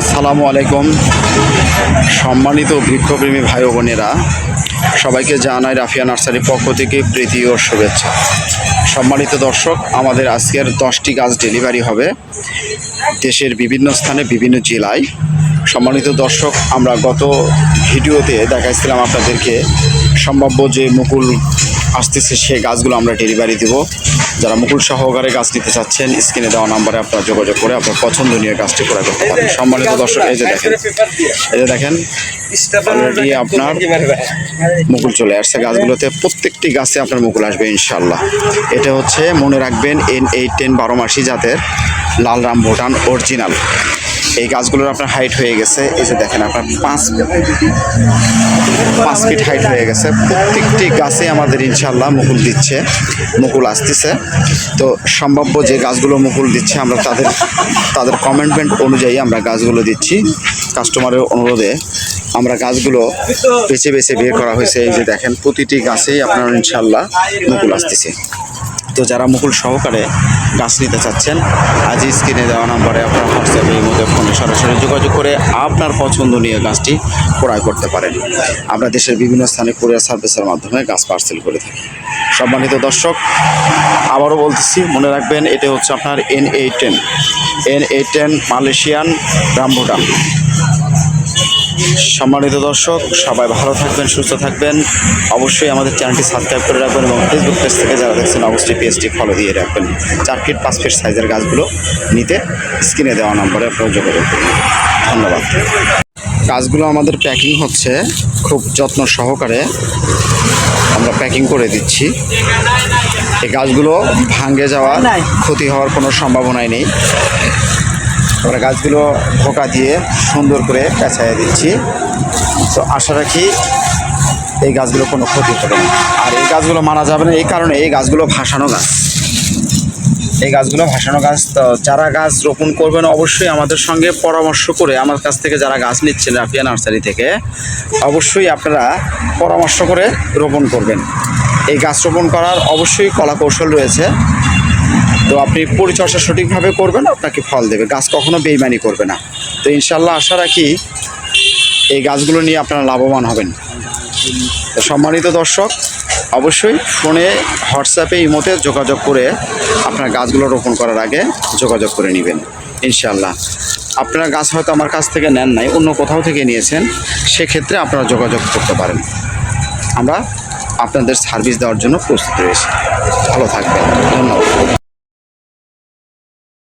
আসসালামু আলাইকুম। সম্মানিত বৃক্ষপ্রেমী ভাই বোনেরা, সবাইকে জানাই রাফিয়া নার্সারির পক্ষ থেকে প্রীতি ও শুভেচ্ছা। সম্মানিত দর্শক, আমাদের আজকের দশটি গাছ ডেলিভারি হবে দেশের বিভিন্ন স্থানে, বিভিন্ন জেলায়। সম্মানিত দর্শক, আমরা গত ভিডিওতে দেখাইছিলাম আপনাদেরকে, সম্ভাব্য যে মুকুল আসতেছে সেই গাছগুলো আমরা ডেলিভারি দেব। যারা মুকুল সহকারে গাছ নিতে চাচ্ছেন স্ক্রিনে দেওয়া নাম্বারে আপনারা যোগাযোগ করে আপনার পছন্দনীয় গাছটি ক্রয় করতে পারেন। সম্মানিত দর্শক এই যে দেখেন। এই যে দেখেন অলরেডি আপনার মুকুল চলে আসছে গাছগুলোতে। প্রত্যেকটি গাছে আপনার মুকুল আসবে ইনশাল্লাহ এটা হচ্ছে মনে রাখবেন এন এইট টেন বারো মাসি জাতের লাল রাম ভুটান অরিজিনাল এই গাছগুলোর আপনার হাইট হয়ে গেছে। এই যে দেখেন, আপনার পাঁচ পাঁচ ফিট হাইট হয়ে গেছে। প্রত্যেকটি গাছে আমাদের ইনশাল্লাহ মুকুল দিচ্ছে, মুকুল আসতেছে। তো সম্ভাব্য যে গাছগুলো মুকুল দিচ্ছে, আমরা তাদের তাদের কমেন্টমেন্ট অনুযায়ী আমরা গাছগুলো দিচ্ছি। কাস্টমারের অনুরোধে আমরা গাছগুলো বেছে বেছে বের করা হয়েছে। এই যে দেখেন, প্রতিটি গাছেই আপনার ইনশাল্লাহ মুকুল আসতেছে। তো যারা মুকুল সহকারে গাছ নিতে চাচ্ছেন আজ স্ক্রিনে দেওয়া নাম্বারে আপনার হোয়াটসঅ্যাপের মধ্যে ফোনে সরাসরি যোগাযোগ করে আপনার পছন্দনীয় গাছটি ক্রয় করতে পারেন। আমরা দেশের বিভিন্ন স্থানে কুরিয়ার সার্ভিসের মাধ্যমে গাছ পার্সেল করে থাকি। সম্মানিত দর্শক, আবারও বলতেছি, মনে রাখবেন এটা হচ্ছে আপনার N eight ten N eight ten Malaysian rambutan সম্মানিত দর্শক সবাই ভালো থাকবেন সুস্থ থাকবেন। অবশ্যই আমাদের চ্যানেলটি সাবস্ক্রাইব করে রাখবেন এবং ফেসবুক পেজ থেকে যারা দেখছেন অবশ্যই পেজটি ফলো দিয়ে রাখবেন। চার ফিট পাঁচ ফিট সাইজের গাছগুলো নিতে স্ক্রিনে দেওয়া নম্বরে আপনারা যোগাযোগ করুন। ধন্যবাদ। গাছগুলো আমাদের প্যাকিং হচ্ছে খুব যত্ন সহকারে আমরা প্যাকিং করে দিচ্ছি। এই গাছগুলো ভাঙ্গে যাওয়া ক্ষতি হওয়ার কোনো সম্ভাবনাই নেই। আমরা গাছগুলো ধোকা দিয়ে সুন্দর করে পেঁচাইয়ে দিচ্ছি। তো আশা রাখি এই গাছগুলো কোনো ক্ষতি হবে না। আর এই গাছগুলো মারা যাবে না, এই কারণে এই গাছগুলো ভাসানো গাছ। এই গাছগুলো ভাসানো গাছ, তো যারা গাছ রোপণ করবেন অবশ্যই আমাদের সঙ্গে পরামর্শ করে আমার কাছ থেকে যারা গাছ নিচ্ছেন রাফিয়া নার্সারি থেকে, অবশ্যই আপনারা পরামর্শ করে রোপণ করবেন। এই গাছ রোপণ করার অবশ্যই কলা কৌশল রয়েছে। তো আপনি পরিচর্যা সঠিকভাবে করবেন, আপনাকে ফল দেবে। গাছ কখনো বেইমানি করবে না। তো ইনশাল্লাহ আশা রাখি এই গাছগুলো নিয়ে আপনারা লাভবান হবেন। তো সম্মানিত দর্শক, অবশ্যই ফোনে, হোয়াটসঅ্যাপে, ইমোতে যোগাযোগ করে আপনার গাছগুলো রোপণ করার আগে যোগাযোগ করে নেবেন ইনশাল্লাহ আপনারা গাছ হয়তো আমার কাছ থেকে নেন নাই, অন্য কোথাও থেকে নিয়েছেন, সেক্ষেত্রে আপনারা যোগাযোগ করতে পারেন। আমরা আপনাদের সার্ভিস দেওয়ার জন্য প্রস্তুত রয়েছে। ভালো থাকবেন। ধন্যবাদ।